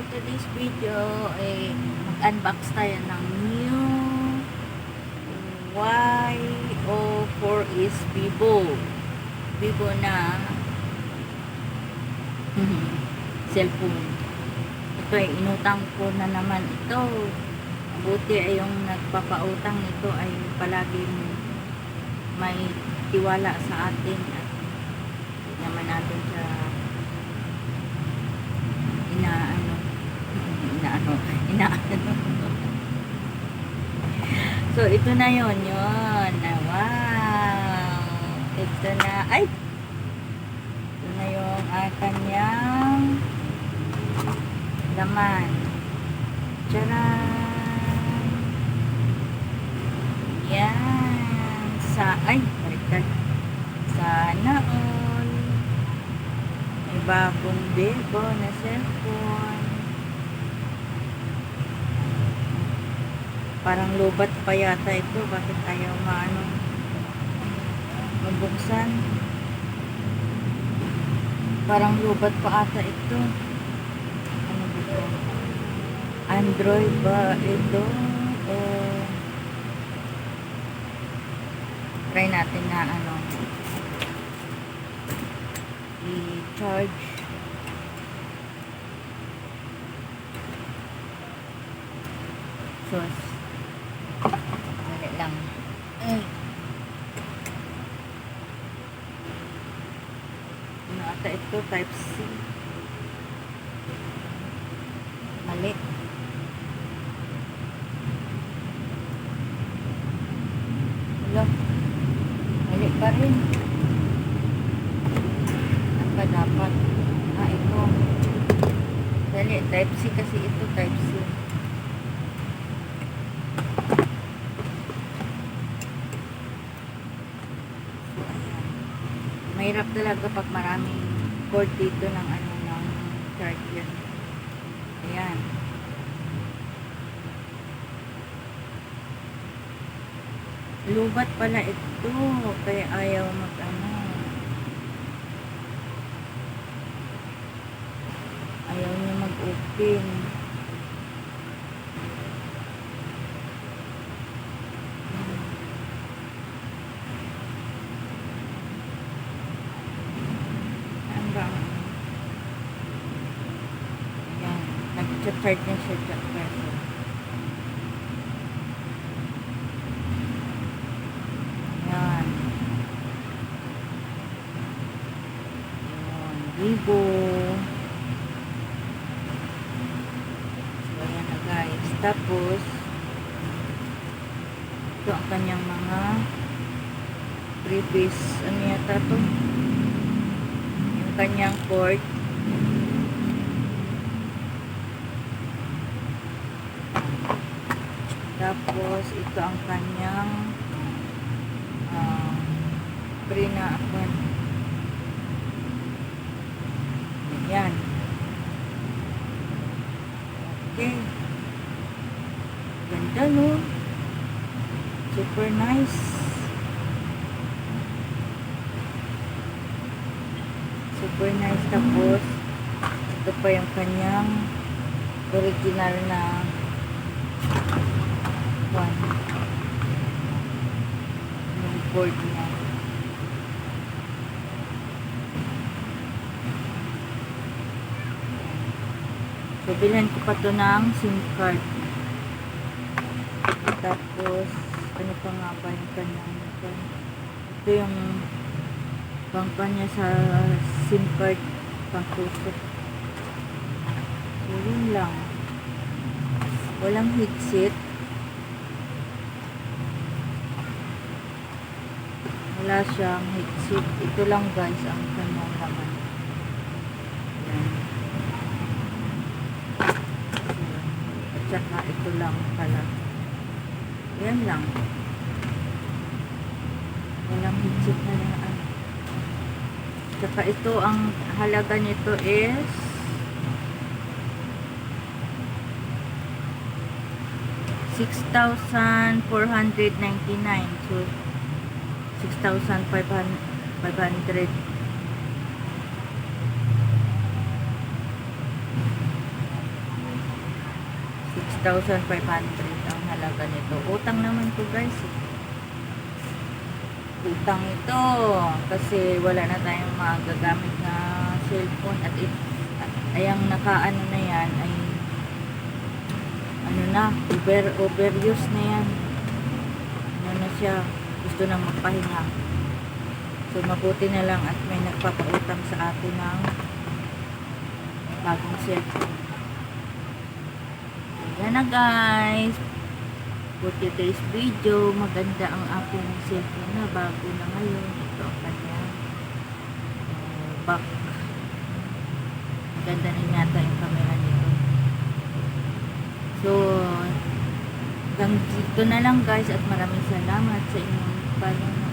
for today's video, eh, mag-unbox tayo ng new Y04 is Vivo. Vivo na cellphone. Ito ay inutang ko na naman ito. Buti ay yung nagpapautang nito ay palaging may tiwala sa atin at naman natin siya inaano inaano inaano so ito na yon yon na wow ito na ay ito na yung uh, kanyang laman Charan! Yan! Sa, ay, baliktad. Sana all. May bagong bebo na cellphone. Parang lubat pa yata ito. Bakit ayaw maano? Mabuksan. Parang lubat pa ata ito. Ano ba? Android ba ito? O try natin na ano i-charge sus dali lang ay ata ito type C mali Wala. Mali pa rin. Ano ba dapat? Ah, ito. Dali, type C kasi ito, type C. Mahirap talaga pag maraming cord dito ng ano, ng charger. Ayan. Lubat pala ito. Kaya ayaw mag ano. Ayaw niya mag-open. Ano ba? Ayan. Nag-charge na siya dyan. Pero, Yan. Yan. Vivo. So, ayan na guys. Tapos, ito ang kanyang mga previous, ano yata to? Yung kanyang cord. Tapos, ito ang kanyang uh, pre na akwan. Yan. Okay. Ganda no? Super nice. Super nice. Tapos, ito pa yung kanyang original na one yung board niya. So, bilhan ko pa to ng SIM card. Tapos, ano pa nga ba yung kanyang ito? Ito yung bangka niya sa SIM card pangtusok. So, yun lang. Walang headset. Wala siyang headset. Ito lang guys ang kanyang laman. Yan. At saka ito lang pala. Yan lang. Walang headset na na ano. Saka ito ang halaga nito is six thousand four hundred ninety nine. So 6,500 6,500 ang halaga nito. Utang naman to guys. eh. Utang ito kasi wala na tayong magagamit na cellphone at it, at ayang nakaano na yan ay ano na, over, overuse na yan. Ano na siya, gusto na magpahinga. So mabuti na lang at may nagpapautang sa atin ng bagong cellphone. Yan na guys. For today's video, maganda ang aking cellphone na bago na ngayon. Ito ang kanyang uh, back. Maganda rin yata yung camera nito. So, hanggang dito na lang guys at maraming salamat sa inyong পারবো না